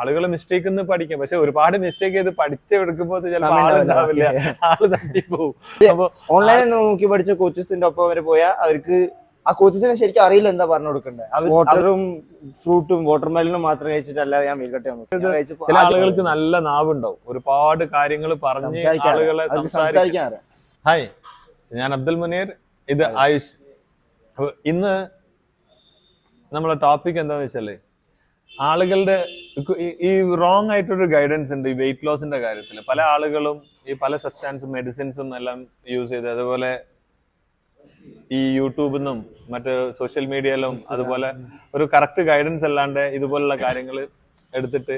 ആളുകൾ മിസ്റ്റേക്ക് ഒന്ന് പഠിക്കും. പക്ഷെ ഒരുപാട് മിസ്റ്റേക്ക് ചെയ്ത് പഠിച്ചെടുക്കുമ്പോൾ ചിലപ്പോൾ ആളുണ്ടാവില്ല. ആൾ തട്ടിപ്പോവും അപ്പൊ ഓൺലൈനിൽ നോക്കി പഠിച്ച കോച്ചസിന്റെ ഒപ്പം വരെ പോയാൽ അവർക്ക് ആ കോച്ചസിനെ ശരിക്കും അറിയില്ല എന്താ പറഞ്ഞു കൊടുക്കണ്ടേ. വാട്ടറും ഫ്രൂട്ടും വാട്ടർ മെലനും മാത്രം കഴിച്ചിട്ടല്ല ഞാൻ മീൽക്കട്ടെ ചില ആളുകൾക്ക് നല്ല നാവുണ്ടാവും. ഒരുപാട് കാര്യങ്ങൾ പറഞ്ഞ് ആളുകളെ സംസാരിക്കും സംസാരിക്കാൻ. ഹായ് ഞാൻ അബ്ദുൽ മുനീർ ഇത് ആയുഷ്. ഇന്ന് നമ്മളെ ടോപ്പിക് എന്താന്ന് വെച്ചാൽ ആളുകളുടെ ഈ- റോങ് ആയിട്ടൊരു ഗൈഡൻസ് ഉണ്ട് ഈ വെയിറ്റ് ലോസിന്റെ കാര്യത്തിൽ പല ആളുകളും ഈ പല സബ്സ്റ്റാൻസും മെഡിസിൻസും എല്ലാം യൂസ് ചെയ്ത് അതുപോലെ ഈ യൂട്യൂബിൽ നിന്നും മറ്റ് സോഷ്യൽ മീഡിയയിലും അതുപോലെ ഒരു കറക്റ്റ് ഗൈഡൻസ് അല്ലാണ്ട് ഇതുപോലുള്ള കാര്യങ്ങൾ എടുത്തിട്ട്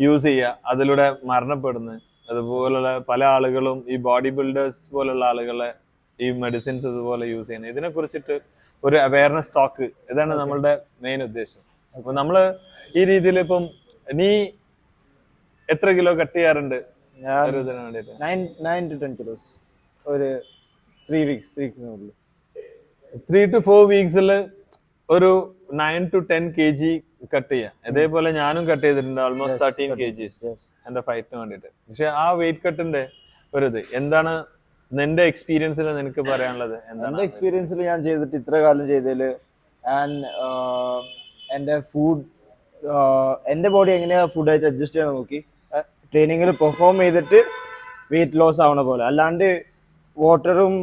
യൂസ് ചെയ്യുക അതിലൂടെ മരണപ്പെടുന്നു അതുപോലുള്ള പല ആളുകളും ഈ ബോഡി ബിൽഡേഴ്സ് പോലുള്ള ആളുകളെ ഈ മെഡിസിൻസ് ഇതുപോലെ യൂസ് ചെയ്യുന്നത്. ഇതിനെ കുറിച്ചിട്ട് ഒരു അവയർനെസ് ടോക്ക് ഇതാണ് നമ്മളുടെ മെയിൻ ഉദ്ദേശം. അപ്പൊ നമ്മൾ ഈ രീതിയിൽ ഇപ്പം നീ എത്ര കിലോ കട്ട് ചെയ്യാറുണ്ട്? ഒരു three weeks three two four വീക്സിൽ ഒരു nine two ten K G cut ചെയ്യാം. അതേപോലെ ഞാനും കട്ട് ചെയ്തിട്ടുണ്ട് ഓൾമോസ്റ്റ് തേർട്ടീൻ കെ ജിസ്. എന്റെ ഫൈറ്റിന് വേണ്ടിയിട്ട്. പക്ഷെ ആ വെയിറ്റ് കട്ടിന്റെ ഒരു ഇത് എന്താണ് നിന്റെ എക്സ്പീരിയൻസിൽ നിനക്ക് പറയാനുള്ളത്? എന്താണ് എക്സ്പീരിയൻസിൽ ഞാൻ ചെയ്തിട്ട് ഇത്ര കാലം ചെയ്തതിൽ ആൻഡ് എന്റെ ഫുഡ് എന്റെ ബോഡി എങ്ങനെയാ ഫുഡ് ആയിട്ട് അഡ്ജസ്റ്റ് ചെയ്യാൻ നോക്കി? ട്രെയിനിങ്ങിൽ പെർഫോം ചെയ്തിട്ട് വെയിറ്റ് ലോസ് ആവണ പോലെ. അല്ലാണ്ട് വാട്ടറും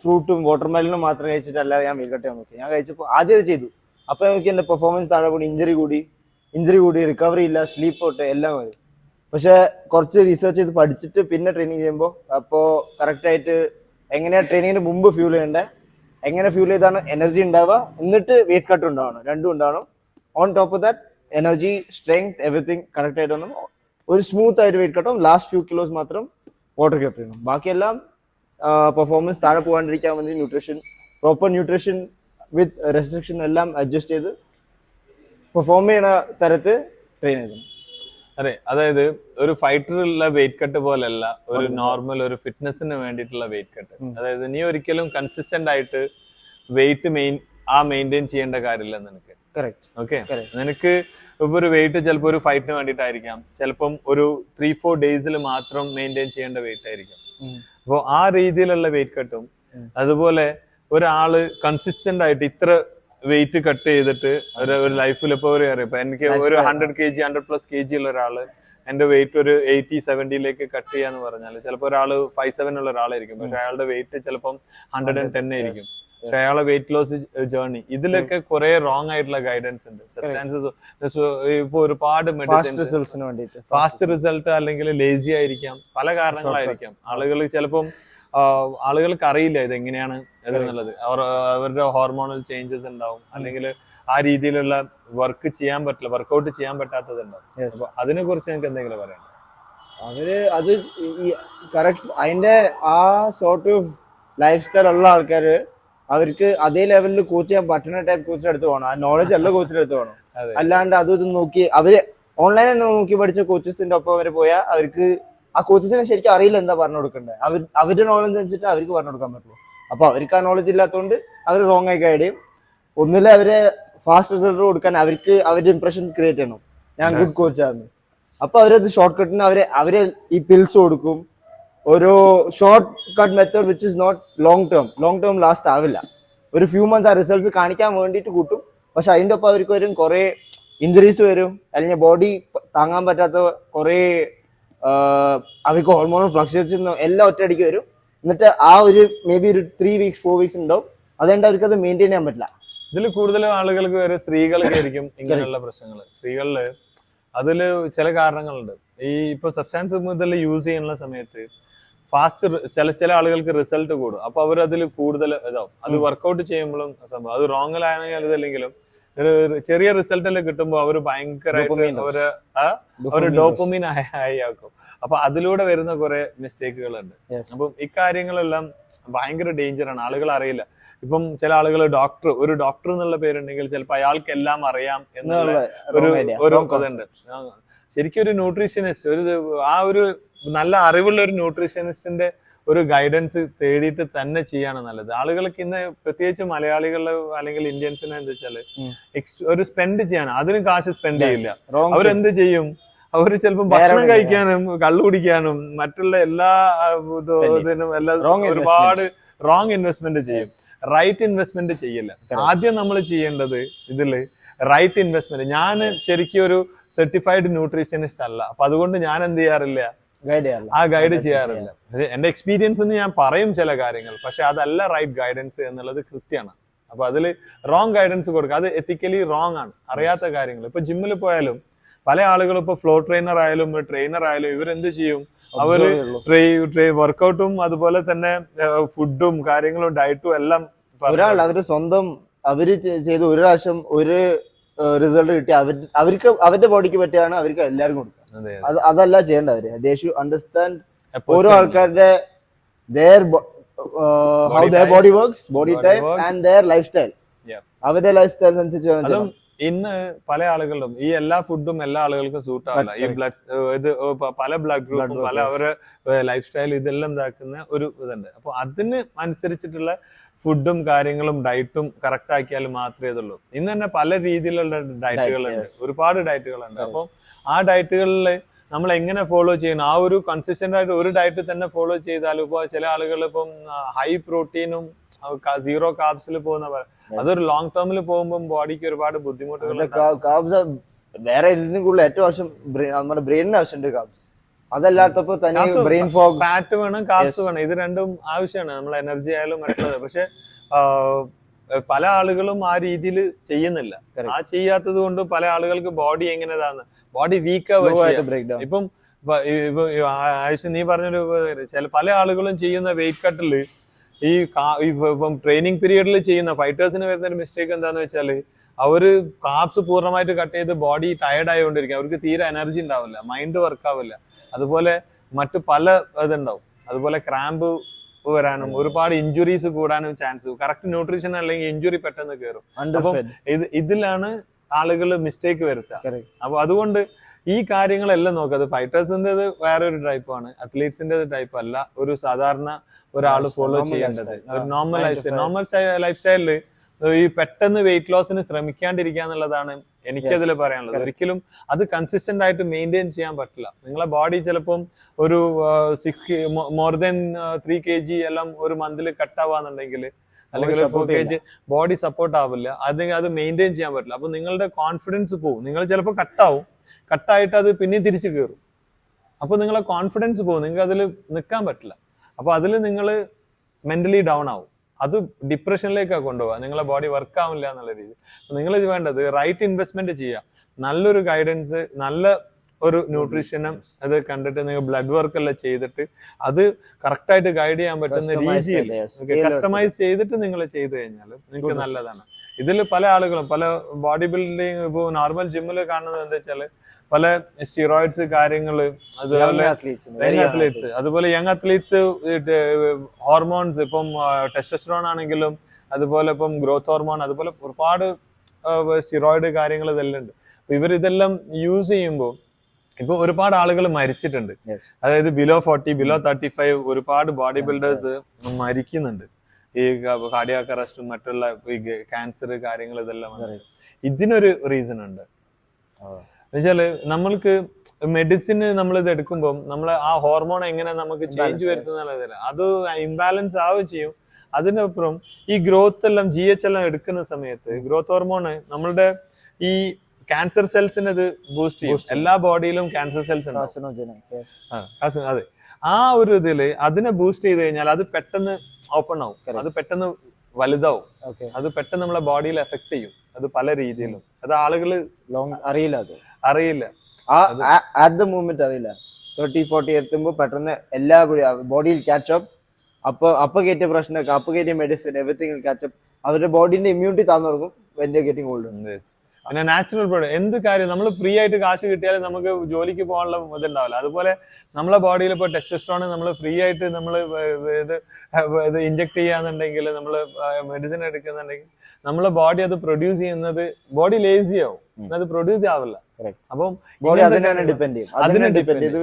ഫ്രൂട്ടും വാട്ടർ മെലനും മാത്രം കഴിച്ചിട്ടല്ല ഞാൻ വെയിൽ കട്ട് ചെയ്യാൻ നോക്കി. ഞാൻ കഴിച്ചപ്പോൾ ആദ്യം ചെയ്തു. അപ്പോൾ നോക്കി എന്റെ പെർഫോമൻസ് താഴെ കൂടി ഇഞ്ചറി കൂടി ഇഞ്ചറി കൂടി റിക്കവറി ഇല്ല സ്ലീപ്പ് ഔട്ട് എല്ലാം വരും. പക്ഷേ കുറച്ച് റിസർച്ച് ചെയ്ത് പഠിച്ചിട്ട് പിന്നെ ട്രെയിനിങ് ചെയ്യുമ്പോൾ അപ്പോൾ കറക്റ്റായിട്ട് എങ്ങനെയാണ് എങ്ങനെയാ ട്രെയിനിങ്ങിന് മുമ്പ് ഫ്യൂൽ ചെയ്യേണ്ടത് എങ്ങനെ ഫ്യൂൽ ചെയ്താണ് എനർജി ഉണ്ടാവുക എന്നിട്ട് വെയിറ്റ് കട്ട് ഉണ്ടാവണം. രണ്ടും ഉണ്ടാവണം. On top of that energy strength everything correct ആയിട്ട് വന്നു. ഒരു സ്മൂത്ത് ആയിട്ട് വെയിറ്റ് കട്ടും ലാസ്റ്റ് ഫ്യൂ കിലോസ് മാത്രം വാട്ടർ കട്ട് ചെയ്യണം ബാക്കിയെല്ലാം പെർഫോമൻസ് താഴെ പോകാണ്ടിരിക്കാൻ വേണ്ടി nutrition proper nutrition with restriction എല്ലാം അഡ്ജസ്റ്റ് ചെയ്ത് പെർഫോം ചെയ്യണ തരത്ത് ട്രെയിൻ ചെയ്തു. അതെ അതായത് ഒരു ഫൈറ്ററുള്ള വെയിറ്റ് കട്ട് പോലല്ല ഒരു നോർമൽ ഒരു ഫിറ്റ്നസിന് വേണ്ടിയിട്ടുള്ള വെയിറ്റ് കട്ട്. അതായത് നീ ഒരിക്കലും കൺസിസ്റ്റന്റ് ആയിട്ട് വെയിറ്റ് മെയിൻ ആ മെയിന്റെയിൻ ചെയ്യേണ്ട കാര്യമില്ല നിനക്ക്. ഓക്കെ. നിനക്ക് ഇപ്പൊ ഒരു വെയിറ്റ് ചിലപ്പോൾ ഒരു ഫൈറ്റിന് വേണ്ടിയിട്ടായിരിക്കാം. ചിലപ്പം ഒരു ത്രീ ഫോർ ഡേയ്സിൽ മാത്രം മെയിന്റെയിൻ ചെയ്യേണ്ട വെയിറ്റ് ആയിരിക്കും. അപ്പോൾ ആ രീതിയിലുള്ള വെയിറ്റ് കട്ടും. അതുപോലെ ഒരാൾ കൺസിസ്റ്റന്റ് ആയിട്ട് ഇത്ര വെയിറ്റ് കട്ട് ചെയ്തിട്ട് ഒരു ഒരു ലൈഫിൽ ഇപ്പൊ ഒരു ഇപ്പൊ എനിക്ക് ഒരു. Hundred K G hundred plus K G ഉള്ള ഒരാൾ എന്റെ വെയിറ്റ് ഒരു എയ്റ്റി സെവന്റിയിലേക്ക് കട്ട് ചെയ്യാന്ന് പറഞ്ഞാൽ ചിലപ്പോൾ ഒരാൾ ഫൈവ് സെവൻ ഉള്ള ഒരാളായിരിക്കും. പക്ഷെ അയാളുടെ വെയിറ്റ് ചിലപ്പം ഹൺഡ്രഡ് ആൻഡ് ടെൻ ആയിരിക്കും. പക്ഷെ അയാളെ വെയിറ്റ് ലോസ് ജേർണി ഇതിലൊക്കെ കുറെ റോങ് ആയിട്ടുള്ള ഗൈഡൻസ് ഉണ്ട്. സബ്സ്റ്റാൻസസ് ഇപ്പൊ ഒരുപാട് റിസൾട്ട്സിന് ഫാസ്റ്റ് റിസൾട്ട് അല്ലെങ്കിൽ ലേസി ആയിരിക്കാം. പല കാരണങ്ങളായിരിക്കാം. ആളുകൾ ചിലപ്പം ആളുകൾക്ക് അറിയില്ല ഇത് എങ്ങനെയാണ് എന്നുള്ളത് അവർ അവരുടെ ഹോർമോണൽ ചേഞ്ചസ് ഉണ്ടാവും. അല്ലെങ്കിൽ ആ രീതിയിലുള്ള വർക്ക് ചെയ്യാൻ പറ്റില്ല വർക്കൗട്ട് ചെയ്യാൻ പറ്റാത്തത് ഉണ്ടാവും. അപ്പൊ അതിനെ കുറിച്ച് നിങ്ങൾക്ക് എന്തെങ്കിലും പറയാം അവർ അത് കറക്റ്റ് അതിന്റെ ആ സോർട്ട് ഓഫ് ലൈഫ് സ്റ്റൈൽ ഉള്ള ആൾക്കാര് അവർക്ക് അതേ ലെവലിൽ കോച്ച് ചെയ്യാൻ പറ്റുന്ന ടൈപ്പ് കോച്ചിന്റെ അടുത്ത് പോകണം. ആ നോളജ് ഉള്ള കോച്ചിന്റെ അടുത്ത് പോകണം. അല്ലാണ്ട് അതും ഇതും നോക്കി അവർ ഓൺലൈനിൽ നോക്കി പഠിച്ച കോച്ചസിന്റെ ഒപ്പം അവർ പോയാൽ അവർക്ക് ആ കോച്ചസിനെ ശരിക്കും അറിയില്ല എന്താ പറഞ്ഞു കൊടുക്കണ്ടേ. അവർ അവരുടെ നോളജ് അനുസരിച്ച് അവർക്ക് പറഞ്ഞു കൊടുക്കാൻ പറ്റുള്ളൂ. അപ്പൊ അവർക്ക് ആ നോളജ് ഇല്ലാത്തതുകൊണ്ട് അവർ റോങ് ആയി ഗൈഡ് ചെയ്യും. ഒന്നില്ല അവരെ ഫാസ്റ്റ് റിസൾട്ട് കൊടുക്കാൻ അവർക്ക് അവരുടെ ഇംപ്രഷൻ ക്രിയേറ്റ് ചെയ്യണം. ഞാൻ ഗുഡ്. കോച്ചാണ് അപ്പൊ അവരത് ഷോർട്ട് കട്ടിന് അവരെ അവരെ ഈ പിൽസ് കൊടുക്കും. ഒരു short cut method which is not long term long term last ആവില്ല. ഒരു ഫ്യൂ മന്ത്സ് ആ റിസൾട്ട്സ് കാണിക്കാൻ വേണ്ടിയിട്ട് കൂട്ടും. പക്ഷെ അതിന്റെ ഒപ്പം അവർക്ക് വരും കുറേ ഇഞ്ചറീസ് വരും. അല്ലെങ്കിൽ ബോഡി താങ്ങാൻ പറ്റാത്ത കുറെ അവർക്ക് ഹോർമോണൽ ഫ്ലക്ച്വേഷൻ എല്ലാം ഒറ്റയടിക്ക് വരും. എന്നിട്ട് ആ ഒരു മേ ബി ഒരു ത്രീ വീക്സ് ഫോർ വീക്സ് ഉണ്ടാവും. അതുകൊണ്ട് അവർക്ക് അത് മെയിന്റെയിൻ ചെയ്യാൻ പറ്റില്ല. ഇതിൽ കൂടുതലും ആളുകൾക്ക് വരെ സ്ത്രീകൾക്ക് ആയിരിക്കും ഇങ്ങനെയുള്ള പ്രശ്നങ്ങൾ സ്ത്രീകളിൽ അതിൽ ചില കാരണങ്ങളുണ്ട്. ഈ ഇപ്പൊ സബ്സ്റ്റാൻസ് മുതൽ യൂസ് ചെയ്യുന്ന സമയത്ത് ഫാസ്റ്റ് ചില ചില ആളുകൾക്ക് റിസൾട്ട് കൂടും. അപ്പൊ അവർ അതിൽ കൂടുതൽ ഇതാവും. അത് വർക്ക്ഔട്ട് വർക്കൗട്ട് ചെയ്യുമ്പോഴും സംഭവം. അത് റോങ്ങിലാണെങ്കിൽ ഇതല്ലെങ്കിലും ഒരു ഒരു ചെറിയ റിസൾട്ടിൽ കിട്ടുമ്പോൾ അവർ ഭയങ്കരമായിട്ട് ആ ഒരു ഡോപ്പമിൻ ആയി ആക്കും. അപ്പൊ അതിലൂടെ വരുന്ന കുറെ മിസ്റ്റേക്കുകൾ ഉണ്ട് അപ്പം ഇക്കാര്യങ്ങളെല്ലാം ഭയങ്കര ഡേഞ്ചർ ആണ്. ആളുകൾ അറിയില്ല. ഇപ്പം ചില ആളുകൾ ഡോക്ടർ ഒരു ഡോക്ടർ എന്നുള്ള പേരുണ്ടെങ്കിൽ ചിലപ്പോൾ അയാൾക്ക് എല്ലാം അറിയാം എന്നുള്ള ഒരു ഒരു ഇതുണ്ട്. ശരിക്കും ഒരു ന്യൂട്രീഷ്യനിസ്റ്റ് ഒരു ആ ഒരു നല്ല അറിവുള്ള ഒരു ന്യൂട്രീഷ്യനിസ്റ്റിന്റെ ഒരു ഗൈഡൻസ് തേടിയിട്ട് തന്നെ ചെയ്യാണ് നല്ലത്. ആളുകൾക്ക് ഇന്ന് പ്രത്യേകിച്ച് മലയാളികൾ അല്ലെങ്കിൽ ഇന്ത്യൻസിനെ എന്താ വെച്ചാൽ ഒരു സ്പെൻഡ് ചെയ്യാൻ അതിന് കാശ് സ്പെൻഡ് ചെയ്യില്ല. അവരെന്ത് ചെയ്യും? അവർ ചിലപ്പോൾ ഭക്ഷണം കഴിക്കാനും കള്ളു കുടിക്കാനും മറ്റുള്ള എല്ലാ ഇതിനും എല്ലാം ഒരുപാട് റോങ് ഇൻവെസ്റ്റ്മെന്റ് ചെയ്യും. റൈറ്റ് ഇൻവെസ്റ്റ്മെന്റ് ചെയ്യില്ല. ആദ്യം നമ്മൾ ചെയ്യേണ്ടത് ഇതിൽ റൈറ്റ് ഇൻവെസ്റ്റ്മെന്റ് ഞാൻ ശരിക്കും ഒരു സർട്ടിഫൈഡ് ന്യൂട്രീഷ്യനിസ്റ്റ് അല്ല. അപ്പൊ അതുകൊണ്ട് ഞാൻ എന്ത് ചെയ്യാറില്ല? ആ ഗൈഡ് ചെയ്യാറില്ല. പക്ഷെ എന്റെ എക്സ്പീരിയൻസ് എന്ന് ഞാൻ പറയും ചില കാര്യങ്ങൾ. പക്ഷെ അതല്ല റൈറ്റ് ഗൈഡൻസ് എന്നുള്ളത് കൃത്യമാണ്. അപ്പൊ അതിൽ റോങ് ഗൈഡൻസ് കൊടുക്കുക. അത് എത്തിക്കലി റോങ് ആണ്. അറിയാത്ത കാര്യങ്ങൾ. ഇപ്പൊ ജിമ്മിൽ പോയാലും പല ആളുകളും ഇപ്പൊ ഫ്ലോ ട്രെയിനർ ആയാലും ട്രെയിനർ ആയാലും ഇവരെന്ത് ചെയ്യും? അവർ ട്രേ വർക്കൗട്ടും അതുപോലെ തന്നെ ഫുഡും കാര്യങ്ങളും ഡയറ്റും എല്ലാം ഒരാൾ അവർ സ്വന്തം അവർ ചെയ്ത് ചെയ്ത ഒരു പ്രാവശ്യം ഒരു റിസൾട്ട് കിട്ടി. അവർ അവർക്ക് അവരുടെ ബോഡിക്ക് പറ്റിയാണ് അവർക്ക് എല്ലാവർക്കും കൊടുക്കുക. അതെ, അത് അതല്ല ചെയ്യേണ്ടത് അവർ ദേ ഷു അണ്ടർസ്റ്റാൻഡ് ഓരോ ആൾക്കാരുടെ how body works body type. And lifestyle. അവരുടെ ലൈഫ് സ്റ്റൈൽ ഇന്ന് പല ആളുകളും ഈ എല്ലാ ഫുഡും എല്ലാ ആളുകൾക്കും സൂട്ട് ആവില്ല ഈ. ബ്ലഡ് ഇത് പല ബ്ലഡ് ഗ്രൂപ്പും പല അവരെ ലൈഫ് സ്റ്റൈൽ ഇതെല്ലാം ഇതാക്കുന്ന ഒരു ഇതുണ്ട് അപ്പൊ അതിന് അനുസരിച്ചിട്ടുള്ള ഫുഡും കാര്യങ്ങളും ഡയറ്റും കറക്റ്റ് ആക്കിയാൽ മാത്രമേ ഇതുള്ളൂ ഇന്ന് തന്നെ പല രീതിയിലുള്ള ഡയറ്റുകളുണ്ട്. ഒരുപാട് ഡയറ്റുകളുണ്ട്. അപ്പം ആ ഡയറ്റുകളിൽ നമ്മൾ എങ്ങനെ ഫോളോ ചെയ്യണം ആ ഒരു കൺസിസ്റ്റന്റ് ആയിട്ട് ഒരു ഡയറ്റ് തന്നെ ഫോളോ ചെയ്താൽ ഇപ്പൊ ചില ആളുകൾ ഇപ്പം ഹൈ പ്രോട്ടീനും സീറോ കാബ്സിൽ പോകുന്ന അതൊരു ലോങ് ടേമിൽ പോകുമ്പോൾ ബോഡിക്ക് ഒരുപാട് ബുദ്ധിമുട്ടുകൾ കാബ്സ് വേറെ എന്തിനും കൂടുതൽ ഏറ്റവും ആവശ്യം നമ്മുടെ ബ്രെയിനിന് ആവശ്യമുണ്ട് കാബ്സ് അതല്ലാത്തപ്പോ തന്നെ ബ്രെയിൻ ഫോഗ് ഫാറ്റ് വേണം കാബ്സ് വേണം. ഇത് രണ്ടും ആവശ്യമാണ്. നമ്മൾ എനർജി ആയാലും മറ്റുള്ളത്. പക്ഷെ പല ആളുകളും ആ രീതിയിൽ ചെയ്യുന്നില്ല. ആ ചെയ്യാത്തത് കൊണ്ട് പല ആളുകൾക്ക് ബോഡി എങ്ങനെതാന്ന് ബോഡി വീക്ക് ഇപ്പം ആയുഷ് നീ പറഞ്ഞൊരു ചില പല ആളുകളും ചെയ്യുന്ന വെയിറ്റ് കട്ടിൽ ഈ ഇപ്പൊ- ട്രെയിനിങ് പീരീഡിൽ ചെയ്യുന്ന ഫൈറ്റേഴ്സിന് വരുന്ന ഒരു മിസ്റ്റേക്ക് എന്താന്ന് വെച്ചാൽ അവർ കാപ്സ് പൂർണമായിട്ട് കട്ട് ചെയ്ത് ബോഡി ടയർഡ് ആയതുകൊണ്ടിരിക്കും അവർക്ക് തീരെ എനർജി ഉണ്ടാവില്ല മൈൻഡ് വർക്ക് ആവില്ല. അതുപോലെ മറ്റു പല ഇതുണ്ടാവും. അതുപോലെ ക്രാമ്പ് വരാനും ഒരുപാട് ഇഞ്ചുറീസ് കൂടാനും ചാൻസ് കറക്റ്റ് ന്യൂട്രീഷൻ അല്ലെങ്കിൽ ഇഞ്ചുറി പെട്ടെന്ന് കയറും അപ്പം ഇത് ഇതിലാണ് ആളുകൾ മിസ്റ്റേക്ക് വരുത്തുക. അപ്പൊ അതുകൊണ്ട് ഈ കാര്യങ്ങളെല്ലാം നോക്കുക അത് ഫൈറ്റേഴ്സിന്റെത് ഒരു ആണ്. അത്ലീറ്റ്സിന്റെ ടൈപ്പ് അല്ല. ഒരു സാധാരണ ഒരാൾ ഫോളോ ചെയ്യേണ്ടത്. Normal life style normal life സ്റ്റൈലിൽ ഈ പെട്ടെന്ന് വെയിറ്റ് ലോസിന് ശ്രമിക്കാണ്ടിരിക്കുക എന്നുള്ളതാണ് എനിക്കതിൽ പറയാനുള്ളത്. ഒരിക്കലും അത് കൺസിസ്റ്റന്റ് ആയിട്ട് മെയിന്റെയിൻ ചെയ്യാൻ പറ്റില്ല. നിങ്ങളെ ബോഡി ചിലപ്പം ഒരു six more than three K G എല്ലാം ഒരു മന്തിൽ കട്ടാവാന്നുണ്ടെങ്കിൽ അല്ലെങ്കിൽ four K G body support ആവില്ല. അല്ലെങ്കിൽ അത് മെയിന്റെയിൻ ചെയ്യാൻ പറ്റില്ല. അപ്പൊ നിങ്ങളുടെ കോൺഫിഡൻസ് പോകും നിങ്ങൾ ചിലപ്പോൾ കട്ടാവും കട്ടായിട്ട് അത് പിന്നെ തിരിച്ചു കയറും അപ്പൊ നിങ്ങളെ കോൺഫിഡൻസ് പോകും നിങ്ങൾക്ക് അതിൽ നിൽക്കാൻ പറ്റില്ല. അപ്പൊ അതിൽ നിങ്ങൾ മെന്റലി ഡൗൺ ആവും. അത് ഡിപ്രഷനിലേക്കാണ് കൊണ്ടുപോകുക നിങ്ങളെ ബോഡി വർക്ക് ആവില്ല എന്നുള്ള രീതി. നിങ്ങൾ ഇത് വേണ്ടത് റൈറ്റ് ഇൻവെസ്റ്റ്മെന്റ് ചെയ്യുക. നല്ലൊരു ഗൈഡൻസ് നല്ല ഒരു ന്യൂട്രീഷനും അത് കണ്ടിട്ട് നിങ്ങൾ ബ്ലഡ് വർക്ക് എല്ലാം ചെയ്തിട്ട് അത് കറക്റ്റ് ആയിട്ട് ഗൈഡ് ചെയ്യാൻ പറ്റുന്ന രീതിയിൽ കസ്റ്റമൈസ് ചെയ്തിട്ട് നിങ്ങൾ ചെയ്തു കഴിഞ്ഞാൽ നിങ്ങൾക്ക് നല്ലതാണ്. ഇതിൽ പല ആളുകളും പല ബോഡി ബിൽഡിങ് ഇപ്പോൾ നോർമൽ ജിമ്മിൽ കാണുന്നത് എന്താ വെച്ചാൽ പല സ്റ്റീറോയിഡ്സ് കാര്യങ്ങൾ അതുപോലെ യങ് അത്ലീറ്റ്സ് അതുപോലെ യങ് അത്ലീറ്റ്സ് ഹോർമോൺസ് ഇപ്പം ടെസ്റ്റോസ്റ്ററോൺ ആണെങ്കിലും അതുപോലെ ഇപ്പം ഗ്രോത്ത് ഹോർമോൺ അതുപോലെ ഒരുപാട് സ്റ്റിറോയിഡ് കാര്യങ്ങൾ ഇതെല്ലാം ഉണ്ട്. അപ്പൊ ഇവർ ഇതെല്ലാം യൂസ് ചെയ്യുമ്പോൾ ഇപ്പൊ ഒരുപാട് ആളുകൾ മരിച്ചിട്ടുണ്ട്. അതായത് below forty below thirty five ഒരുപാട് ബോഡി ബിൽഡേഴ്സ് മരിക്കുന്നുണ്ട്. ഈ കാർഡിയാക്ക് അറസ്റ്റും മറ്റുള്ള ഈ ക്യാൻസർ കാര്യങ്ങൾ ഇതെല്ലാം ഇതിനൊരു റീസൺ ഉണ്ട്. എന്നുവെച്ചാൽ നമ്മൾക്ക് മെഡിസിന് നമ്മൾ ഇത് എടുക്കുമ്പോൾ നമ്മൾ ആ ഹോർമോൺ എങ്ങനെ നമുക്ക് ചേഞ്ച് വരുത്തുന്ന അത് ഇംബാലൻസ് ആവുകയും ചെയ്യും. അതിനപ്പുറം ഈ ഗ്രോത്ത് എല്ലാം ജി എച്ച് എല്ലാം എടുക്കുന്ന സമയത്ത് ഗ്രോത്ത് ഹോർമോൺ നമ്മളുടെ ഈ ക്യാൻസർ സെൽസിന് ഇത് ബൂസ്റ്റ് ചെയ്യും. എല്ലാ ബോഡിയിലും ക്യാൻസർ സെൽസ് ഉണ്ട് അതെ. ആ ഒരു ഇതിൽ അതിനെ ബൂസ്റ്റ് ചെയ്ത് കഴിഞ്ഞാൽ അത് പെട്ടെന്ന് ഓപ്പൺ ആവും. അത് പെട്ടെന്ന് വലുതാവും. അത് പെട്ടെന്ന് നമ്മളെ ബോഡിയിൽ എഫക്ട് ചെയ്യും. അത് പല രീതിയിലും. അത് ആളുകൾ ലോങ് അറിയില്ല അത്. അറിയില്ല. ആറ്റ് ദ മൂമെന്റ് അറിയില്ല. തേർട്ടി ഫോർട്ടി എത്തുമ്പോൾ പെട്ടെന്ന് എല്ലാ ബോഡിയിൽ ക്യാച്ചപ്പ് അപ്പൊ അപ്പൊ കയറ്റിയ പ്രശ്നമൊക്കെ അപ്പൊ കയറ്റിയ മെഡിസിൻ എവറിത്തിങ് ക്യാച്ചപ്പ് അവരുടെ ബോഡിന്റെ ഇമ്മ്യൂണിറ്റി താന്നു കൊടുക്കും വെൻ കെറ്റിംഗ് ഗെറ്റിംഗ് ഓൾഡ്. പിന്നെ നാച്ചുറൽ പ്രോഡക്റ്റ് എന്ത് കാര്യം? നമ്മൾ ഫ്രീ ആയിട്ട് കാശ് കിട്ടിയാലും നമുക്ക് ജോലിക്ക് പോകാനുള്ള ഇതുണ്ടാവില്ല. അതുപോലെ നമ്മളെ ബോഡിയിൽ ഇപ്പോൾ ടെസ്റ്റോൺ നമ്മൾ ഫ്രീ ആയിട്ട് നമ്മൾ ഇത് ഇത് ഇഞ്ചെക്ട് ചെയ്യാന്നുണ്ടെങ്കിൽ നമ്മൾ മെഡിസിൻ എടുക്കുന്നുണ്ടെങ്കിൽ നമ്മളെ ബോഡി അത് പ്രൊഡ്യൂസ് ചെയ്യുന്നത് ബോഡി ലേസി ആവും. അത് പ്രൊഡ്യൂസ് ആവില്ല. അപ്പം അതിനെ ഡിപെൻഡ് ചെയ്ത്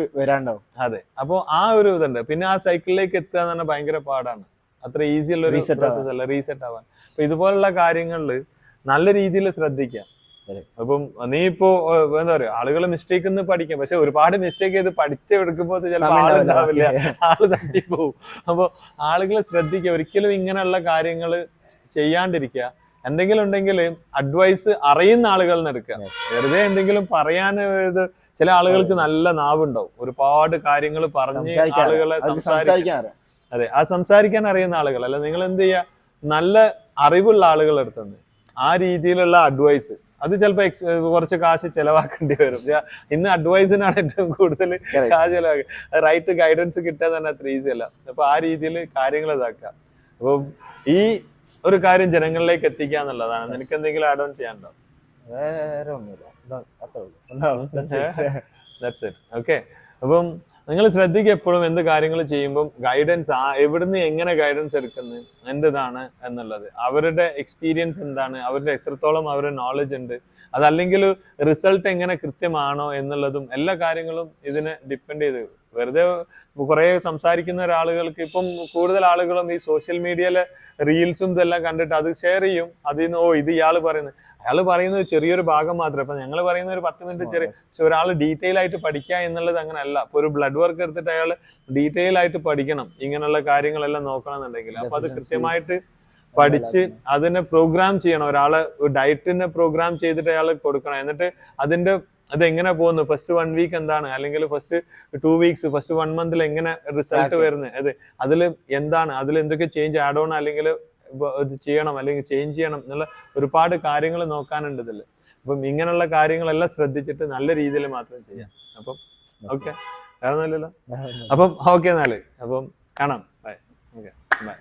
അതെ. അപ്പോൾ ആ ഒരു ഇതുണ്ട്. പിന്നെ ആ സൈക്കിളിലേക്ക് എത്തുക എന്ന് പറഞ്ഞാൽ ഭയങ്കര പാടാണ്. അത്ര ഈസി ഉള്ള ഒരു പ്രോസസ് അല്ല. റീസെറ്റ് ആവാൻ. അപ്പൊ ഇതുപോലുള്ള കാര്യങ്ങളിൽ നല്ല രീതിയിൽ ശ്രദ്ധിക്കാം. അപ്പം നീ ഇപ്പോ എന്താ പറയാ ആളുകൾ മിസ്റ്റേക്ക് ഒന്ന് പഠിക്കാം. പക്ഷെ ഒരുപാട് മിസ്റ്റേക്ക് ചെയ്ത് പഠിച്ചെടുക്കുമ്പോൾ ചിലപ്പോൾ ആളുണ്ടാവില്ല. ആൾ തട്ടിപ്പോവും. അപ്പൊ ആളുകൾ ശ്രദ്ധിക്കുക. ഒരിക്കലും ഇങ്ങനെയുള്ള കാര്യങ്ങൾ ചെയ്യാണ്ടിരിക്കുക. എന്തെങ്കിലും ഉണ്ടെങ്കിൽ അഡ്വൈസ് അറിയുന്ന ആളുകളിൽ നിന്ന് എടുക്കുക. വെറുതെ എന്തെങ്കിലും പറയാൻ ഇത് ചില ആളുകൾക്ക് നല്ല നാവുണ്ടാവും. ഒരുപാട് കാര്യങ്ങൾ പറഞ്ഞ് ആളുകളെ സംസാരിക്കാൻ അതെ ആ സംസാരിക്കാൻ അറിയുന്ന ആളുകൾ. അല്ല നിങ്ങൾ എന്ത് ചെയ്യുക? നല്ല അറിവുള്ള ആളുകൾ അടുത്തുനിന്ന് ആ രീതിയിലുള്ള അഡ്വൈസ് അത് ചിലപ്പോൾ എക്സ് കുറച്ച് കാശ് ചെലവാക്കേണ്ടി വരും. ഇന്ന് അഡ്വൈസിനാണ് ഏറ്റവും കൂടുതൽ. കാശ് ചെലവാക്കുക റൈറ്റ് ഗൈഡൻസ് കിട്ടാൻ തന്നെ അത്ര ഈസി അല്ല. അപ്പൊ ആ രീതിയിൽ കാര്യങ്ങൾ ഇതാക്കുക. അപ്പൊ ഈ ഒരു കാര്യം ജനങ്ങളിലേക്ക് എത്തിക്കുക എന്നുള്ളതാണ്. നിനക്ക് എന്തെങ്കിലും ആഡ് ഓൺ ചെയ്യാനുണ്ടോ? വേറെ ഒന്നുമില്ല. അപ്പം നിങ്ങൾ ശ്രദ്ധിക്കുക എപ്പോഴും എന്ത് കാര്യങ്ങൾ ചെയ്യുമ്പോൾ ഗൈഡൻസ് ആ എവിടുന്ന് എങ്ങനെ ഗൈഡൻസ് എടുക്കുന്നത് എന്താണ് എന്നുള്ളത്. അവരുടെ എക്സ്പീരിയൻസ് എന്താണ് അവരുടെ എത്രത്തോളം അവരുടെ നോളജ് ഉണ്ട് അതല്ലെങ്കിൽ റിസൾട്ട് എങ്ങനെ കൃത്യമാണോ എന്നുള്ളതും എല്ലാ കാര്യങ്ങളും ഇതിനെ ഡിപ്പെൻഡ് ചെയ്ത് വെറുതെ കുറെ സംസാരിക്കുന്ന ഒരാളുകൾക്ക് ഇപ്പം കൂടുതൽ ആളുകളും ഈ സോഷ്യൽ മീഡിയയിലെ റീൽസും ഇതെല്ലാം കണ്ടിട്ട് അത് ഷെയർ ചെയ്യും. അതിൽ നിന്ന് ഓ ഇത് ഇയാൾ പറയുന്നത്. അയാൾ പറയുന്നത് ചെറിയൊരു ഭാഗം മാത്രമേ അപ്പൊ ഞങ്ങൾ പറയുന്ന ഒരു പത്ത് മിനിറ്റ് ചെറിയ പക്ഷെ ഒരാൾ ഡീറ്റെയിൽ ആയിട്ട് പഠിക്കുക എന്നുള്ളത് അങ്ങനെയല്ല ഇപ്പൊ ഒരു ബ്ലഡ് വർക്ക് എടുത്തിട്ട് അയാൾ ഡീറ്റെയിൽ ആയിട്ട് പഠിക്കണം. ഇങ്ങനെയുള്ള കാര്യങ്ങളെല്ലാം നോക്കണം എന്നുണ്ടെങ്കിൽ അപ്പൊ അത് കൃത്യമായിട്ട് പഠിച്ച് അതിനെ പ്രോഗ്രാം ചെയ്യണം. ഒരാളെ ഡയറ്റിനെ പ്രോഗ്രാം ചെയ്തിട്ട് അയാൾ കൊടുക്കണം. എന്നിട്ട് അതിന്റെ അത് എങ്ങനെ പോകുന്നു? ഫസ്റ്റ് വൺ വീക്ക് എന്താണ്? അല്ലെങ്കിൽ first two weeks first one മന്തിൽ എങ്ങനെ റിസൾട്ട്. വരുന്നത്? അത്. അതിൽ എന്താണ്? അതിൽ എന്തൊക്കെ ചേഞ്ച് ആഡ് ഓൺ അല്ലെങ്കിൽ ഇത് ചെയ്യണം അല്ലെങ്കിൽ ചേഞ്ച് ചെയ്യണം എന്നുള്ള ഒരുപാട് കാര്യങ്ങൾ നോക്കാനുണ്ട് ഇതിൽ അപ്പം ഇങ്ങനെയുള്ള കാര്യങ്ങളെല്ലാം ശ്രദ്ധിച്ചിട്ട് നല്ല രീതിയിൽ മാത്രം ചെയ്യാം. അപ്പം ഓക്കെ വേറെ ഒന്നുമില്ലല്ലോ അപ്പം ഓക്കെ എന്നാൽ അപ്പം കാണാം. Bye okay bye